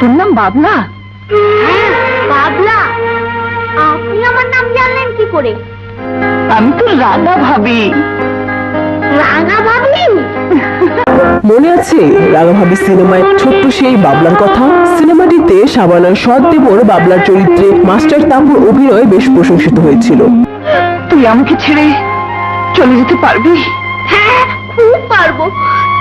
তোর নাম বাবলা। হ্যাঁ বাবলা। আপনি আমার নাম জানলেন কি করে? আমি তো রাধা ভাবি। রাঙা ভাবলি মনে আছে রাঙাভাবি সিনেমায় ছোট্ট সেই বাবলার কথা? সিনেমাটিতে শাবানার সৎ দেবর বাবলার চরিত্রে মাস্টার তাম্বুর অভিনয় বেশ প্রশংসিত হয়েছিল। তুই আমাকে ছেড়ে চলে যেতে পারবি? হ্যাঁ খুব পারব।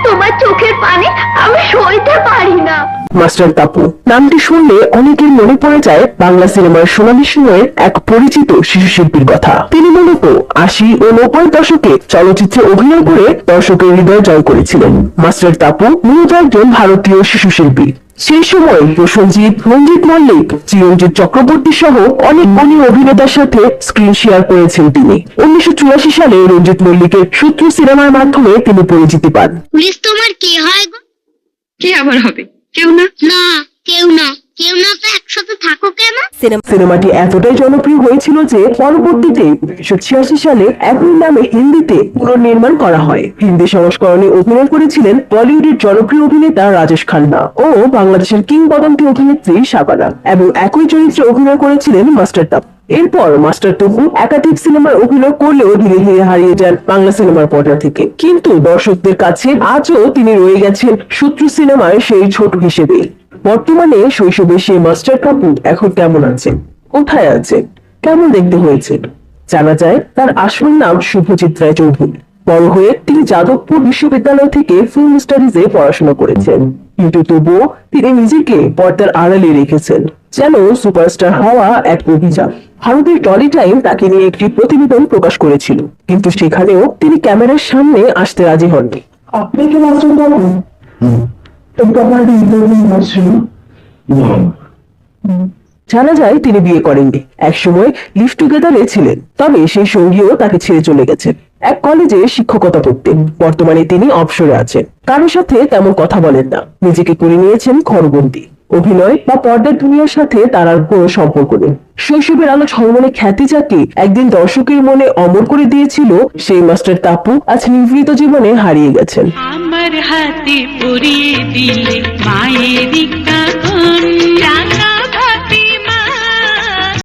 তোমার চোখের পানি আমি সইতে পারি না। মাস্টার তাপু নামটি শুনলে অনেকের মনে পড়ে যায় বাংলা সিনেমার সোনালী সময়ের এক পরিচিত শিশু শিল্পীর কথা। তিনি মূলত আশি ও নব্বই দশকে চলচ্চিত্রে অভিনয় করে দর্শকের হৃদয় জয় করেছিলেন। মাস্টার তাপু মূলত একজন ভারতীয় শিশু শিল্পী সেই সময় প্রসেনজিৎ রঞ্জিত মল্লিক চিরঞ্জিত চক্রবর্তী সহ অনেক গুণী অভিনেতার সাথে স্ক্রিন শেয়ার করেছেন তিনি। উনিশশো চুরাশি সালে রঞ্জিত মল্লিকের শত্রু সিনেমার মাধ্যমে তিনি পরিচিতি পান। পুলিশ তোমার কে হয় গো? কি আবার হবে? কেউ না? না কেউ না। কেউ না তো একসাথে থাকো সিনেমাটি এতটাই জনপ্রিয় হয়েছিল যে পরবর্তীতে উনিশশো ছিয়াশি সালে একই নামে হিন্দিতে পুনর্নির্মাণ করা হয়। হিন্দি সংস্করণে অভিনয় করেছিলেন বলিউডের জনপ্রিয় অভিনেতা রাজেশ খান্না ও বাংলাদেশের কিংবদন্তি অভিনেত্রী শাবানা এবং একই চরিত্রে অভিনয় করেছিলেন মাস্টার তাপ এরপর মাস্টার তবু একাধিক সিনেমায় অভিনয় করলেও ধীরে ধীরে হারিয়ে যান বাংলা সিনেমার পর্দা থেকে। কিন্তু দর্শকদের কাছে আজও তিনি রয়ে গেছেন শত্রু সিনেমায় সেই ছোট হিসেবে। বর্তমানে শৈশবে সেই মাস্টার কাপু এখন কেমন আছে? কোথায় আছে? কেমন দেখতে হয়েছে? জানা যায় তার আসল নাম শুভচিত রায় চৌধুরী বড় হয়ে তিনি যাদবপুর বিশ্ববিদ্যালয় থেকে ফিল্ম স্টাডিজে পড়াশোনা করেছেন। কিন্তু তবুও তিনি নিজেকে পর্দার আড়ালে রেখেছেন যেন সুপারস্টার হওয়া এক অভিযান। ভারতের টলি টাইম তাকে নিয়ে একটি প্রতিবেদন প্রকাশ করেছিল। কিন্তু সেখানেও তিনি ক্যামেরার সামনে আসতে রাজি হননি। আপনি কি মাস্টার ইন্টারভিউ জানা যায় তিনি বিয়ে করেননি। এক সময় লিভ টুগেদারে ছিলেন। তবে সেই সঙ্গীও তাকে ছেড়ে চলে গেছেন। এক কলেজে শিক্ষকতা করতেন বর্তমানে তিনি অবসরে আছেন। কারোর সাথে তেমন কথা বলেন না। নিজেকে করে নিয়েছেন ঘরবন্দি। অভিনয় বা পর্দার দুনিয়ার সাথে তার আর কোনো সম্পর্ক নেই। শৈশবের আলো ঝলমলে খ্যাতি যাকে একদিন দর্শকের মনে অমর করে দিয়েছিল সেই মাস্টার তাপু, আজ নিভৃত জীবনে হারিয়ে গেছেন। আমার হাতে পরিয়ে দিলে মায়ের